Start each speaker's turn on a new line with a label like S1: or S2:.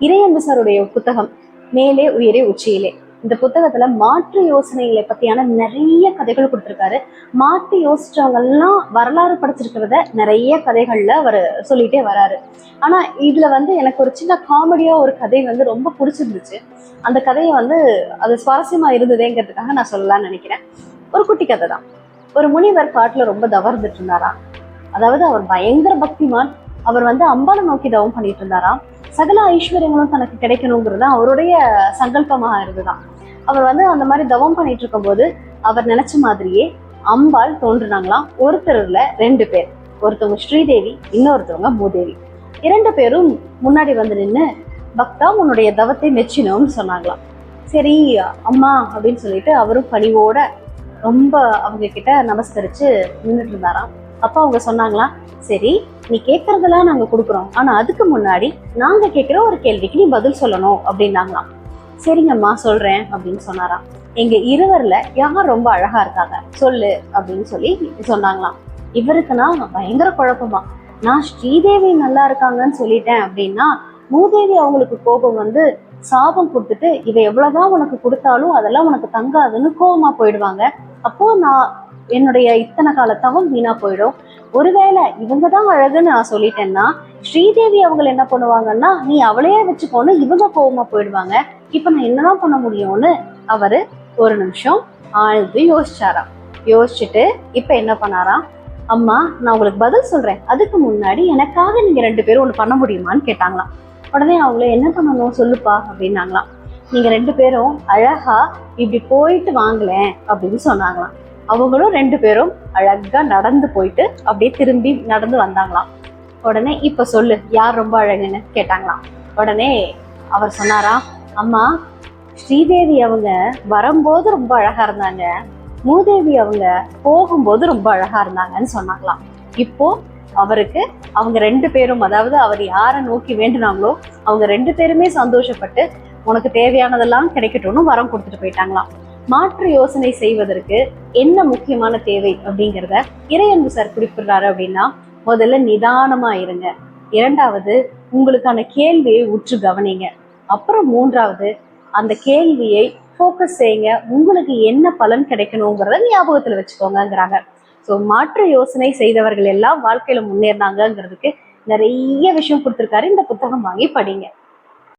S1: இறையன்பு சாருடைய புத்தகம் மேலே உயரே உச்சியிலே. இந்த புத்தகத்துல மாற்று யோசனைகளை பத்தியான நிறைய கதைகள் கொடுத்திருக்காரு. மாற்றி யோசிச்சவங்கெல்லாம் வரலாறு படிச்சிருக்கிறத நிறைய கதைகள்ல அவர் சொல்லிட்டே வராரு. ஆனா இதுல வந்து எனக்கு ஒரு சின்ன காமெடியா ஒரு கதை வந்து ரொம்ப பிடிச்சிருந்துச்சு. அந்த கதையை வந்து அது சுவாரஸ்யமா இருந்ததேங்கிறதுக்காக நான் சொல்லலாம்னு நினைக்கிறேன். ஒரு குட்டி கதை தான் ஒரு முனிவர் காட்டுல ரொம்ப தவறுந்துட்டு இருந்தாராம் அதாவது அவர் பயங்கர பக்திமான். அவர் வந்து அம்பாளை நோக்கி தவம் பண்ணிட்டு இருந்தாராம். சகல ஐஸ்வர்யங்களும் தனக்கு கிடைக்கணுங்கிறது அவருடைய சங்கல்பமாக இருந்துதான். அவர் வந்து அந்த மாதிரி தவம் பண்ணிட்டு இருக்கும்போது அவர் நினைச்ச மாதிரியே அம்பாள் தோன்றுனாங்களாம். ஒருத்தர்ல ரெண்டு பேர். ஒருத்தவங்க ஸ்ரீதேவி இன்னொருத்தவங்க பூதேவி. இரண்டு பேரும் முன்னாடி வந்து நின்று பக்தா உன்னுடைய தவத்தை மெச்சினோம்னு சொன்னாங்களாம். சரி அம்மா அப்படின்னு சொல்லிட்டு அவரும் பணிவோட ரொம்ப அவங்க கிட்ட நமஸ்கரிச்சு நின்றுட்டு இருந்தாராம். அப்போ அவங்க சொன்னாங்களா சரி நீ கேட்கறதெல்லாம் நாங்கள் கொடுக்குறோம். ஆனால் அதுக்கு முன்னாடி நாங்கள் கேட்குற ஒரு கேள்விக்கு நீ பதில் சொல்லணும் அப்படின்னாங்களாம். சரிங்கம்மா சொல்கிறேன் அப்படின்னு சொன்னாராம். எங்கள் இருவரில் யார் ரொம்ப அழகாக இருக்காங்க சொல்லு அப்படின்னு சொல்லி சொன்னாங்களாம். இவருக்குன்னா பயங்கர குழப்பமா. நான் ஸ்ரீதேவி நல்லா இருக்காங்கன்னு சொல்லிட்டேன் அப்படின்னா மூதேவி அவங்களுக்கு கோபம் வந்து சாபம் கொடுத்துட்டு இவ எவ்வளவுதான் உனக்கு கொடுத்தாலும் அதெல்லாம் உனக்கு தங்காதுன்னு கோபமாக போயிடுவாங்க. அப்போ நான் என்னுடைய இத்தனை கால தவம் வீணா போயிடும். ஒருவேளை இவங்க தான் அழகுன்னு நான் சொல்லிட்டேன்னா ஸ்ரீதேவி அவங்க என்ன பண்ணுவாங்கன்னா நீ அவளையே வச்சுக்கோன்னு இவங்க கோவமா போயிடுவாங்க. இப்ப நான் என்னதான் பண்ண முடியும்னு அவரு ஒரு நிமிஷம் ஆழ்ந்து யோசிச்சாராம். யோசிச்சுட்டு இப்ப என்ன பண்ணாராம்? அம்மா நான் உங்களுக்கு பதில் சொல்றேன். அதுக்கு முன்னாடி எனக்காக நீங்க ரெண்டு பேரும் ஒண்ணு பண்ண முடியுமான்னு கேட்டாங்களாம். உடனே அவங்கள என்ன பண்ணணும்? சொல்லுப்பா அப்படின்னாங்களாம். நீங்க ரெண்டு பேரும் அழகா இப்படி போயிட்டு வாங்கலேன் அப்படின்னு சொன்னாங்களாம். அவங்களும் ரெண்டு பேரும் அழகா நடந்து போயிட்டு அப்படியே திரும்பி நடந்து வந்தாங்களாம். உடனே இப்ப சொல்லு யார் ரொம்ப அழகுன்னு கேட்டாங்களாம். உடனே அவர் சொன்னாரா அம்மா ஸ்ரீதேவி அவங்க வரும்போது ரொம்ப அழகா இருந்தாங்க. மூதேவி அவங்க போகும்போது ரொம்ப அழகா இருந்தாங்கன்னு சொன்னாங்களாம். இப்போ அவருக்கு அவங்க ரெண்டு பேரும் அதாவது அவர் யாரை நோக்கி வேண்டுனாங்களோ அவங்க ரெண்டு பேருமே சந்தோஷப்பட்டு உனக்கு தேவையானதெல்லாம் கிடைக்கட்டும்னு வரம் கொடுத்துட்டு போயிட்டாங்களாம். மாற்று யோசனை செய்வதற்கு என்ன முக்கியமான தேவை அப்படிங்கிறத இறையன்பு சார் குறிப்பிடுறாரு அப்படின்னா முதல்ல நிதானமா இருங்க. இரண்டாவது உங்களுக்கான கேள்வியை உற்று கவனிங்க. அப்புறம் மூன்றாவது அந்த கேள்வியை ஃபோக்கஸ் செய்யுங்க உங்களுக்கு என்ன பலன் கிடைக்கணுங்கிறத ஞாபகத்தில் வச்சுக்கோங்கங்கிறாங்க. ஸோ மாற்று யோசனை செய்தவர்கள் எல்லாம் வாழ்க்கையில முன்னேறினாங்கங்கிறதுக்கு நிறைய விஷயம் கொடுத்துருக்காரு. இந்த புத்தகம் வாங்கி படிங்க.